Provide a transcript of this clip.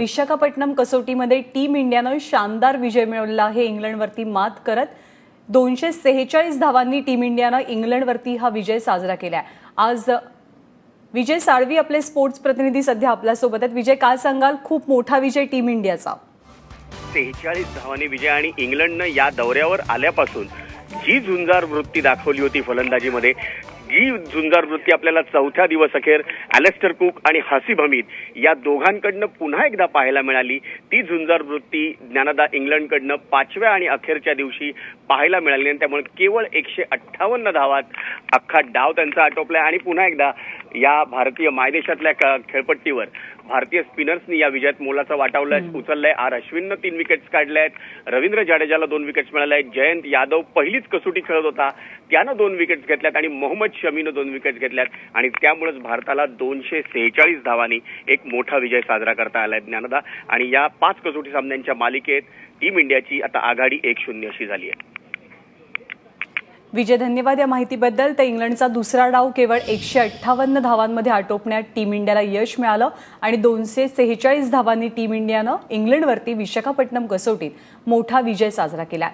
विशाखापट्टणम कसोटीमध्ये टीम इंडियानं शानदार विजय मिळवलेला आहे. इंग्लंडवरती मात करत दोनशे सेहेचाळीस धावांनी टीम इंडियानं इंग्लंडवरती हा विजय साजरा केलाय. आज विजय साळवी आपले स्पोर्ट्स प्रतिनिधी सध्या आपल्यासोबत आहेत. विजय काय सांगाल? खूप मोठा विजय टीम इंडियाचा. सेहेचाळीस धावांनी विजय आणि इंग्लंडनं या दौऱ्यावर आल्यापासून जी झुंजार वृत्ती दाखवली होती फलंदाजीमध्ये जी झुंजार वृत्ती आपल्याला चौथ्या दिवस अखेर अलेस्टर कुक आणि हसीब हमीद या दोघांकडनं पुन्हा एकदा पाहायला मिळाली. ती झुंजार वृत्ती ज्ञानदा इंग्लंडकडनं पाचव्या आणि अखेरच्या दिवशी पाहायला मिळाली आणि त्यामुळे केवळ एकशे अठ्ठावन्न धावात अख्खा डाव त्यांचा आटोपला आणि पुन्हा एकदा या भारतीय मायदेशातल्या खेळपट्टीवर भारतीय स्पिनर्सनी या विजयात मोलाचा वाटावलाय उचललाय आर अश्विननं तीन विकेट्स काढल्या आहेत रवींद्र जाडेजाला दोन विकेट्स मिळाल्या आहेत जयंत यादव पहिलीच कसोटी खेळत होता. त्यानं दोन विकेट्स घेतल्यात आणि मोहम्मद शमीनं दोन विकेट्स घेतल्यात. आणि त्यामुळेच भारताला दोनशे सेहेचाळीस धावांनी एक मोठा विजय साजरा करता आलाय ज्ञानदा. आणि या पाच कसोटी सामन्यांच्या मालिकेत टीम इंडियाची आता आघाडी एक शून्य अशी झाली आहे. विजय धन्यवाद या माहितीबद्दल. तर इंग्लंडचा दुसरा डाव केवळ एकशे अठ्ठावन्न धावांमध्ये आटोपण्यात टीम इंडियाला यश मिळालं आणि दोनशे सेहेचाळीस धावांनी टीम इंडियानं इंग्लंडवरती विशाखापट्टणम कसोटीत मोठा विजय साजरा केला.